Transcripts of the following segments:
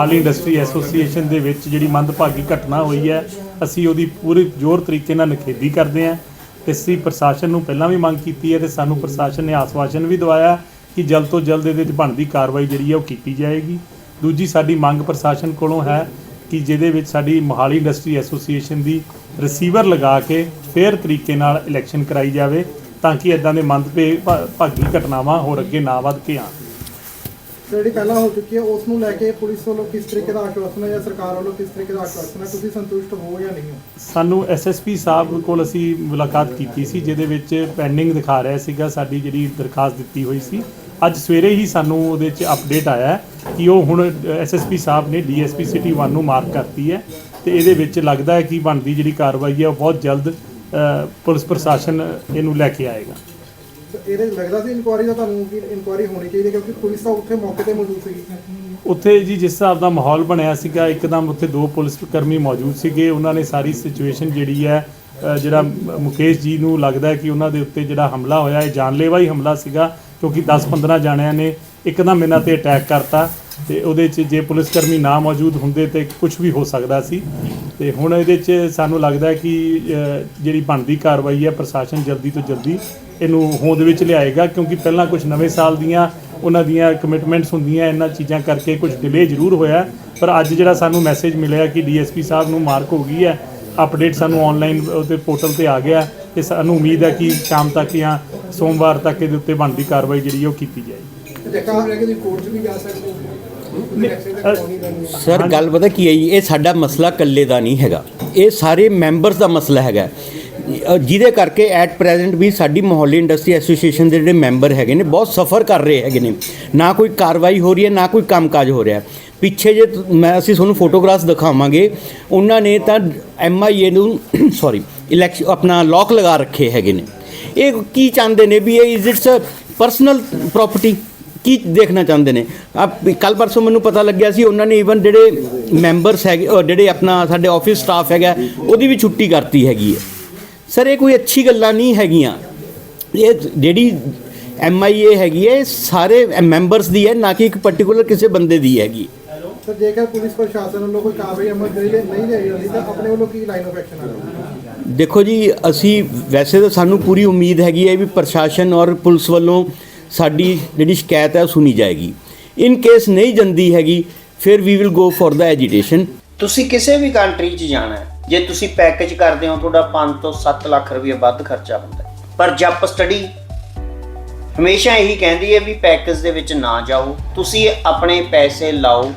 Mohali industry association ਦੇ ਵਿੱਚ ਜਿਹੜੀ ਮੰਦਭਾਗੀ ਘਟਨਾ ਹੋਈ ਹੈ, ਅਸੀਂ ਉਹਦੀ ਪੂਰੀ ਜ਼ੋਰ ਤਰੀਕੇ ਨਾਲ ਨਿਖੇਧੀ ਕਰਦੇ ਹਾਂ ਤੇ ਅਸੀਂ ਪ੍ਰਸ਼ਾਸਨ ਨੂੰ ਪਹਿਲਾਂ ਵੀ ਮੰਗ ਕੀਤੀ ਹੈ ਤੇ ਸਾਨੂੰ ਪ੍ਰਸ਼ਾਸਨ ਨੇ ਆਸਵਾਸ਼ਨ ਵੀ ਦਵਾਇਆ ਕਿ ਜਲਦ ਤੋਂ ਜਲਦ ਇਹਦੇ ਵਿੱਚ ਬਣਦੀ ਕਾਰਵਾਈ ਜਿਹੜੀ ਹੈ ਉਹ ਕੀਤੀ ਜਾਏਗੀ। ਦੂਜੀ ਸਾਡੀ ਮੰਗ ਪ੍ਰਸ਼ਾਸਨ ਕੋਲੋਂ ਹੈ ਕਿ ਜਿਹਦੇ ਵਿੱਚ ਸਾਡੀ ਮੋਹਾਲੀ ਇੰਡਸਟਰੀ ਐਸੋਸੀਏਸ਼ਨ ਦੀ ਰਿਸੀਵਰ ਲਗਾ ਕੇ ਫੇਅਰ ਤਰੀਕੇ ਨਾਲ ਇਲੈਕਸ਼ਨ ਕਰਾਈ ਜਾਵੇ ਤਾਂ ਕਿ ਇਦਾਂ ਦੇ ਮੰਦਭੇ ਭਾ- ਭਾਗੀ ਘਟਨਾਵਾਂ ਹੋਰ ਅੱਗੇ ਨਾ ਵੱਧ ਕੇ ਆਉਣ। ਜਿਹੜੀ ਪਹਿਲਾਂ ਹੋ ਚੁੱਕੀ ਹੈ, ਉਸ ਨੂੰ ਲੈ ਕੇ ਪੁਲਿਸ ਵੱਲੋਂ ਕਿਸ ਤਰੀਕੇ ਦਾ ਆਸ਼ਵਾਸਨ ਹੈ ਜਾਂ ਸਰਕਾਰ ਵੱਲੋਂ ਕਿਸ ਤਰੀਕੇ ਦਾ ਆਸ਼ਵਾਸਨ ਹੈ ਤੁਸੀਂ ਸੰਤੁਸ਼ਟ ਹੋ ਜਾਂ ਨਹੀਂ ਹੋ? ਸਾਨੂੰ ਐਸਐਸਪੀ ਸਾਹਿਬ ਕੋਲ ਅਸੀਂ ਮੁਲਾਕਾਤ ਕੀਤੀ ਸੀ, ਜਿਹਦੇ ਵਿੱਚ ਪੈਂਡਿੰਗ ਦਿਖਾ ਰਿਹਾ ਸੀਗਾ ਸਾਡੀ ਜਿਹੜੀ ਦਰਖਾਸਤ ਦਿੱਤੀ ਹੋਈ ਸੀ। ਅੱਜ ਸਵੇਰੇ ਹੀ ਸਾਨੂੰ ਉਹਦੇ 'ਚ ਅਪਡੇਟ ਆਇਆ ਕਿ ਉਹ ਹੁਣ ਐਸਐਸਪੀ ਸਾਹਿਬ ਨੇ ਡੀਐਸਪੀ ਸਿਟੀ 1 ਨੂੰ ਮਾਰਕ ਕਰਤੀ ਹੈ ਤੇ ਇਹਦੇ ਵਿੱਚ ਲੱਗਦਾ ਹੈ ਕਿ ਬਣਦੀ ਜਿਹੜੀ ਕਾਰਵਾਈ ਹੈ, ਉਹ ਬਹੁਤ ਜਲਦ ਪੁਲਿਸ ਪ੍ਰਸ਼ਾਸਨ ਇਹਨੂੰ ਲੈ ਕੇ ਆਏਗਾ। ਇਹਦੇ ਲੱਗਦਾ ਸੀ ਇਨਕੁਆਰੀ ਦਾ ਤੁਹਾਨੂੰ ਕਿ ਇਨਕੁਆਰੀ ਹੋਣੀ ਚਾਹੀਦੀ ਕਿਉਂਕਿ ਪੁਲਿਸ ਤਾਂ ਉੱਥੇ ਮੌਕੇ ਤੇ ਮੌਜੂਦ ਸੀਗੀ। ਉੱਥੇ ਜੀ ਜਿਸ ਹਿਸਾਬ ਦਾ ਮਾਹੌਲ ਬਣਿਆ ਸੀਗਾ, ਇੱਕਦਮ ਉੱਥੇ ਦੋ ਪੁਲਿਸ ਕਰਮੀ ਮੌਜੂਦ ਸੀਗੇ। ਉਹਨਾਂ ਨੇ ਸਾਰੀ ਸਿਚੁਏਸ਼ਨ ਜਿਹੜੀ ਹੈ ਜਿਹੜਾ ਮੁਕੇਸ਼ ਜੀ ਨੂੰ ਲੱਗਦਾ ਕਿ ਉਹਨਾਂ ਦੇ ਉੱਤੇ ਜਿਹੜਾ ਹਮਲਾ ਹੋਇਆ, ਇਹ ਜਾਨਲੇਵਾ ਹੀ ਹਮਲਾ ਸੀਗਾ, ਕਿਉਂਕਿ 10-15 ਜਾਣਿਆਂ ਨੇ ਇੱਕਦਮ ਇਹਨਾਂ ਤੇ ਅਟੈਕ ਕਰਤਾ ਤੇ ਉਹਦੇ 'ਚ ਜੇ ਪੁਲਿਸ ਕਰਮੀ ਨਾ ਮੌਜੂਦ ਹੁੰਦੇ ਤੇ ਕੁਝ ਵੀ ਹੋ ਸਕਦਾ ਸੀ। ਤੇ ਹੁਣ ਇਹਦੇ 'ਚ ਸਾਨੂੰ ਲੱਗਦਾ ਕਿ ਜਿਹੜੀ ਬਣਦੀ ਕਾਰਵਾਈ ਹੈ, ਪ੍ਰਸ਼ਾਸਨ ਜਲਦੀ ਤੋਂ ਜਲਦੀ ਇਹਨੂੰ ਹੋਂਦ ਵਿੱਚ ਲਿਆਏਗਾ ਕਿਉਂਕਿ ਪਹਿਲਾਂ ਕੁਝ ਨਵੇਂ ਸਾਲ ਦੀਆਂ ਉਹਨਾਂ ਦੀਆਂ ਕਮਿਟਮੈਂਟਸ ਹੁੰਦੀਆਂ ਇਹਨਾਂ ਚੀਜ਼ਾਂ ਕਰਕੇ ਕੁਝ ਡਿਲੇ ਜ਼ਰੂਰ ਹੋਇਆ। ਪਰ ਅੱਜ ਜਿਹੜਾ ਸਾਨੂੰ ਮੈਸੇਜ ਮਿਲਿਆ ਕਿ ਡੀਐਸਪੀ ਸਾਹਿਬ ਨੂੰ ਮਾਰਕ ਹੋ ਗਈ ਹੈ ਅਪਡੇਟ ਸਾਨੂੰ ਆਨਲਾਈਨ ਉਹਦੇ ਪੋਰਟਲ ਤੇ ਆ ਗਿਆ। ਤੇ ਸਾਨੂੰ ਉਮੀਦ ਹੈ ਕਿ ਸ਼ਾਮ ਤੱਕ ਜਾਂ ਸੋਮਵਾਰ ਤੱਕ ਇਹਦੇ ਉੱਤੇ ਬਣਦੀ ਕਾਰਵਾਈ ਜਿਹੜੀ ਉਹ ਕੀਤੀ ਜਾਏਗੀ। ਰਹਿ ਕੇ ਤੁਸੀਂ ਕੋਰਟ 'ਚ ਵੀ ਜਾ ਸਕਦੇ ਸਰ ਗੱਲ ਪਤਾ ਕੀ ਹੈ ਜੀ? ਇਹ ਸਾਡਾ ਮਸਲਾ ਇਕੱਲੇ ਦਾ ਨਹੀਂ ਹੈਗਾ। ਇਹ ਸਾਰੇ ਮੈਂਬਰਸ ਦਾ ਮਸਲਾ ਹੈਗਾ। ਜਿਹਦੇ ਕਰਕੇ ਐਟ ਪ੍ਰੈਜ਼ੈਂਟ ਵੀ ਸਾਡੀ ਮੁਹੱਲੀ ਇੰਡਸਟਰੀ ਐਸੋਸੀਏਸ਼ਨ ਦੇ ਜਿਹੜੇ ਮੈਂਬਰ ਹੈਗੇ ਨੇ ਬਹੁਤ ਸਫਰ ਕਰ ਰਹੇ ਹੈਗੇ ਨੇ। ਨਾ ਕੋਈ ਕਾਰਵਾਈ ਹੋ ਰਹੀ ਹੈ, ਨਾ ਕੋਈ ਕੰਮਕਾਜ ਹੋ ਰਿਹਾ। ਪਿੱਛੇ ਜੇ ਮੈਂ ਅਸੀਂ ਤੁਹਾਨੂੰ ਫੋਟੋਗ੍ਰਾਫਸ ਦਿਖਾਵਾਂਗੇ। ਉਹਨਾਂ ਨੇ ਤਾਂ ਐਮਆਈਏ ਨੂੰ ਸੌਰੀ ਇਲੈਕਸ਼ਨ ਆਪਣਾ ਲੋਕ ਲਗਾ ਰੱਖੇ ਹੈਗੇ ਨੇ। ਇਹ ਕੀ ਚਾਹੁੰਦੇ ਨੇ ਵੀ ਇਹ ਇਜ਼ ਇਟਸ ਪਰਸਨਲ ਪ੍ਰਾਪਰਟੀ ਕੀ ਦੇਖਣਾ ਚਾਹੁੰਦੇ ਨੇ? ਆ ਕੱਲ ਪਰਸੋਂ ਮੈਨੂੰ ਪਤਾ ਲੱਗਿਆ ਸੀ ਉਹਨਾਂ ਨੇ ਈਵਨ ਜਿਹੜੇ ਮੈਂਬਰਸ ਹੈਗੇ ਜਿਹੜੇ ਆਪਣਾ ਸਾਡੇ ਆਫਿਸ ਸਟਾਫ ਹੈਗਾ, ਉਹਦੀ ਵੀ ਛੁੱਟੀ ਕਰਤੀ ਹੈਗੀ ਹੈ। ਸਰ ਇਹ ਕੋਈ ਅੱਛੀ ਗੱਲਾਂ ਨਹੀਂ ਹੈਗੀਆਂ। ਇਹ ਜਿਹੜੀ ਐਮਆਈਏ ਹੈਗੀ ਹੈ ਇਹ ਸਾਰੇ ਮੈਂਬਰਸ ਦੀ ਹੈ ਨਾ ਕਿ ਇੱਕ ਪਾਰਟਿਕੂਲਰ ਕਿਸੇ ਬੰਦੇ ਦੀ ਹੈਗੀ। ਸਰ ਜੇਕਰ ਪੁਲਿਸ ਪ੍ਰਸ਼ਾਸਨ ਵੱਲੋਂ ਕੋਈ ਕਾਰਵਾਈ ਅਮਲ ਕਰੀ ਜਾ- ਨਹੀਂ ਜਾਈ ਜਾਂਦੀ ਤਾਂ ਆਪਣੇ ਵੱਲੋਂ ਕੀ ਲਾਈਨ ਆਫ ਐਕਸ਼ਨ ਆਵੇਗਾ ਦੇਖੋ ਜੀ ਅਸੀਂ ਵੈਸੇ ਤਾਂ ਸਾਨੂੰ ਪੂਰੀ ਉਮੀਦ ਹੈਗੀ ਹੈ ਵੀ ਪ੍ਰਸ਼ਾਸਨ ਔਰ ਪੁਲਿਸ ਵੱਲੋਂ ਸਾਡੀ ਜਿਹੜੀ ਸ਼ਿਕਾਇਤ ਹੈ ਉਹ ਸੁਣੀ ਜਾਏਗੀ। ਇਨ ਕੇਸ ਨਹੀਂ ਜਾਂਦੀ ਹੈਗੀ ਫਿਰ ਵੀ will go for the agitation ਤੁਸੀਂ ਕਿਸੇ ਵੀ ਕੰਟਰੀ 'ਚ ਜਾਣਾ ਹੈ ਜੇ ਤੁਸੀਂ ਪੈਕੇਜ ਕਰਦੇ ਹੋ, ਤੁਹਾਡਾ 5 ਤੋਂ 7 ਲੱਖ ਰੁਪਏ ਵੱਧ ਖਰਚਾ ਹੁੰਦਾ ਪਰ ਜੱਪ ਸਟੱਡੀ ਹਮੇਸ਼ਾ ਇਹੀ ਕਹਿੰਦੀ ਹੈ ਵੀ ਪੈਕੇਜ ਦੇ ਵਿੱਚ ਨਾ ਜਾਓ। ਤੁਸੀਂ ਆਪਣੇ ਪੈਸੇ ਲਾਓ।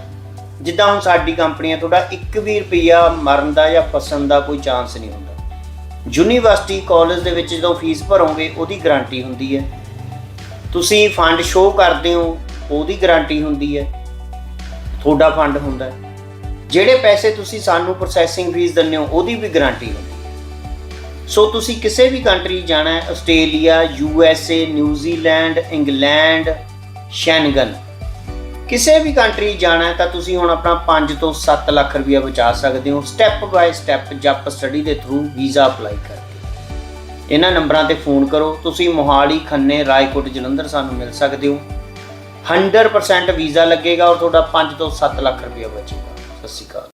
ਜਿੱਦਾਂ ਹੁਣ ਸਾਡੀ ਕੰਪਨੀ ਹੈ, ਤੁਹਾਡਾ 1 ਵੀ ਰੁਪਿਆ ਮਰਨ ਦਾ ਜਾਂ ਫਸਣ ਦਾ ਕੋਈ ਚਾਂਸ ਨਹੀਂ ਹੁੰਦਾ। ਯੂਨੀਵਰਸਿਟੀ ਕਾਲਜ ਦੇ ਵਿੱਚ ਜਦੋਂ ਫੀਸ ਭਰੋਗੇ, ਉਹਦੀ ਗਾਰੰਟੀ ਹੁੰਦੀ ਹੈ। ਤੁਸੀਂ ਫੰਡ ਸ਼ੋਅ ਕਰਦੇ ਹੋ, ਉਹਦੀ ਗਾਰੰਟੀ ਹੁੰਦੀ ਹੈ। ਤੁਹਾਡਾ ਫੰਡ ਹੁੰਦਾ ਹੈ। ਜਿਹੜੇ ਪੈਸੇ ਤੁਸੀਂ ਸਾਨੂੰ ਪ੍ਰੋਸੈਸਿੰਗ ਫੀਸ ਦਿੰਦੇ ਹੋ, ਉਹਦੀ ਵੀ ਗਾਰੰਟੀ ਹੁੰਦੀ ਸੋ ਤੁਸੀਂ ਕਿਸੇ ਵੀ ਕੰਟਰੀ ਜਾਣਾ ਹੈ Australia U S A New Zealand England Schengen ਕਿਸੇ ਵੀ ਕੰਟਰੀ ਜਾਣਾ ਹੈ ਤਾਂ ਤੁਸੀਂ ਹੁਣ ਆਪਣਾ 5 ਤੋਂ 7 ਲੱਖ ਰੁਪਇਆ ਬਚਾ ਸਕਦੇ ਹੋ ਸਟੈਪ ਬਾਏ ਸਟੈਪ ਜੱਪ ਸਟੱਡੀ ਦੇ ਥਰੂ ਵੀਜ਼ਾ ਅਪਲਾਈ ਕਰਕੇ। ਇਹਨਾਂ ਨੰਬਰਾਂ ਤੇ ਫੋਨ ਕਰੋ, ਤੁਸੀਂ ਮੋਹਾਲੀ, ਖੰਨੇ, ਰਾਏਕੋਟ, ਜਲੰਧਰ ਸਾਨੂੰ ਮਿਲ ਸਕਦੇ ਹੋ। 100% ਵੀਜ਼ਾ ਲੱਗੇਗਾ ਔਰ ਤੁਹਾਡਾ 5 ਤੋਂ 7 ਲੱਖ ਰੁਪਇਆ ਬਚੇਗਾ। classificati